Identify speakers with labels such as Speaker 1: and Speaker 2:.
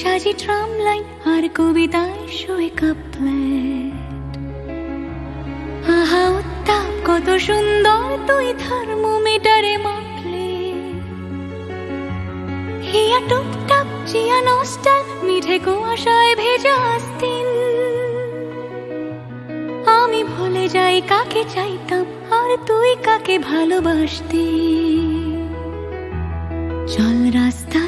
Speaker 1: সাজি tram line আর কবিতায় শোয়ে couplet আহা, উত্তাপ, কত সুন্দর তুই থার্মোমিটারে মাপলে হিয়া টুকটাক চিয়া নস্টাল মিঠে কুয়াশায় ভেজা আস্তিন। আমি ভুলে যাই কাকে চাইতাম আর তুই কাকে ভালোবাসতি। চল রাস্তায়